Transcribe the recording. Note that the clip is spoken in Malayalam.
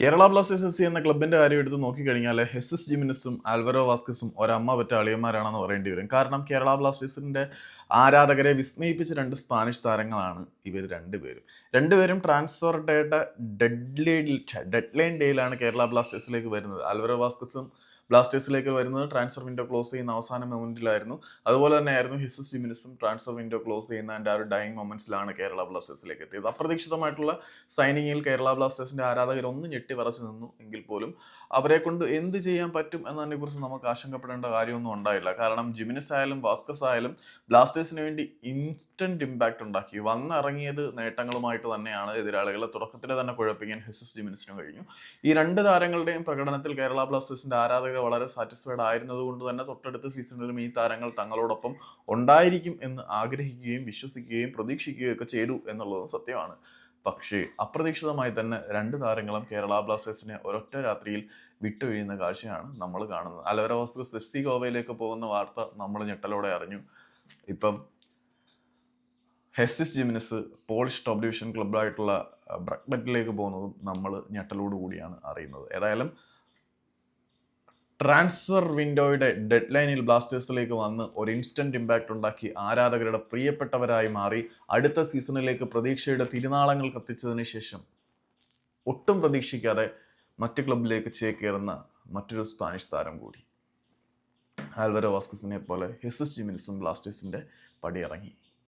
കേരള ബ്ലാസ്റ്റേഴ്സ് എസ് സി എന്ന ക്ലബിന്റെ കാര്യം എടുത്ത് നോക്കിക്കഴിഞ്ഞാൽ എസ് എസ് ജിമിനസും ആൽവറോ വാസ്കസും ഒരമ്മ പറ്റ അളിയന്മാരാണെന്ന് പറയേണ്ടി വരും. കാരണം കേരള ബ്ലാസ്റ്റേഴ്സിന്റെ ആരാധകരെ വിസ്മയിപ്പിച്ച രണ്ട് സ്പാനിഷ് താരങ്ങളാണ് ഇവർ രണ്ടുപേരും. രണ്ടുപേരും ട്രാൻസ്ഫർ ഡേയുടെ ഡെഡ് ലൈൻ ഡേയിലാണ് കേരള ബ്ലാസ്റ്റേഴ്സിലേക്ക് വരുന്നത്. ആൽവറോ വാസ്കസും ബ്ലാസ്റ്റേഴ്സിലേക്ക് വരുന്നത് ട്രാൻസ്ഫർ വിൻഡോ ക്ലോസ് ചെയ്യുന്ന അവസാന മൊമെന്റിലായിരുന്നു. അതുപോലെ തന്നെ ആയിരുന്നു ഹിസസ് ജിമിനിസും ട്രാൻസ്ഫർ വിൻഡോ ക്ലോസ് ചെയ്യുന്ന എന്റെ ആ ഒരു ഡൈങ് മൊമെന്റ്സിലാണ് കേരള ബ്ലാസ്റ്റേഴ്സിലേക്ക് എത്തിയത്. അപ്രതീക്ഷിതമായിട്ടുള്ള സൈനിങ്ങിൽ കേരള ബ്ലാസ്റ്റേഴ്സിന്റെ ആരാധകർ ഒന്ന് ഞെട്ടി വരച്ചു നിന്നു എങ്കിൽ പോലും അവരെ കൊണ്ട് എന്ത് ചെയ്യാൻ പറ്റും എന്നതിനെക്കുറിച്ച് നമുക്ക് ആശങ്കപ്പെടേണ്ട കാര്യമൊന്നും ഉണ്ടായില്ല. കാരണം ജിമിനിസ് ആയാലും വാസ്കസ് ആയാലും ബ്ലാസ്റ്റേഴ്സിന് വേണ്ടി ഇൻസ്റ്റന്റ് ഇമ്പാക്റ്റ് ഉണ്ടാക്കി. വന്നിറങ്ങിയത് നേട്ടങ്ങളുമായിട്ട് തന്നെയാണ് എതിരാളികളെ തുടക്കത്തിൽ തന്നെ കുഴപ്പിക്കാൻ ഹിസസ് ജിമിനിസിനും കഴിഞ്ഞു. ഈ രണ്ട് താരങ്ങളുടെയും പ്രകടനത്തിൽ കേരള ബ്ലാസ്റ്റേഴ്സിന്റെ ആരാധകർ വളരെ സാറ്റിസ്ഫൈഡ് ആയിരുന്നത് കൊണ്ട് തന്നെ തൊട്ടടുത്ത സീസണിലും ഈ താരങ്ങൾ തങ്ങളോടൊപ്പം ഉണ്ടായിരിക്കും എന്ന് ആഗ്രഹിക്കുകയും വിശ്വസിക്കുകയും പ്രതീക്ഷിക്കുകയും ഒക്കെ ചെയ്തു എന്നുള്ളതും സത്യമാണ്. പക്ഷേ അപ്രതീക്ഷിതമായി തന്നെ രണ്ട് താരങ്ങളും കേരള ബ്ലാസ്റ്റേഴ്സിനെ ഒരൊറ്റ രാത്രിയിൽ വിട്ടുവീഴുന്ന കാഴ്ചയാണ് നമ്മൾ കാണുന്നത്. അലവരവസ്ഥ സെസ്സി ഗോവയിലേക്ക് പോകുന്ന വാർത്ത നമ്മൾ ഞെട്ടലോടെ അറിഞ്ഞു. ഇപ്പം Jesus Jimenez Polish top division ക്ലബ്ബായിട്ടുള്ള ബ്രക്ബറ്റിലേക്ക് പോകുന്നതും നമ്മൾ ഞെട്ടലോടുകൂടിയാണ് അറിയുന്നത്. ഏതായാലും ട്രാൻസ്ഫർ വിൻഡോയുടെ ഡെഡ് ലൈനിൽ ബ്ലാസ്റ്റേഴ്സിലേക്ക് വന്ന് ഒരു ഇൻസ്റ്റന്റ് ഇമ്പാക്റ്റ് ഉണ്ടാക്കി ആരാധകരുടെ പ്രിയപ്പെട്ടവരായി മാറി അടുത്ത സീസണിലേക്ക് പ്രതീക്ഷയുടെ തിരുനാളങ്ങൾ കത്തിച്ചതിന് ശേഷം ഒട്ടും പ്രതീക്ഷിക്കാതെ മറ്റ് ക്ലബിലേക്ക് ചേക്കേറുന്ന മറ്റൊരു സ്പാനിഷ് താരം കൂടി. ആൽവരോ വാസ്കസിനെ പോലെ ഹെസസ് ജിമിൻസും ബ്ലാസ്റ്റേഴ്സിന്റെ പടിയിറങ്ങി.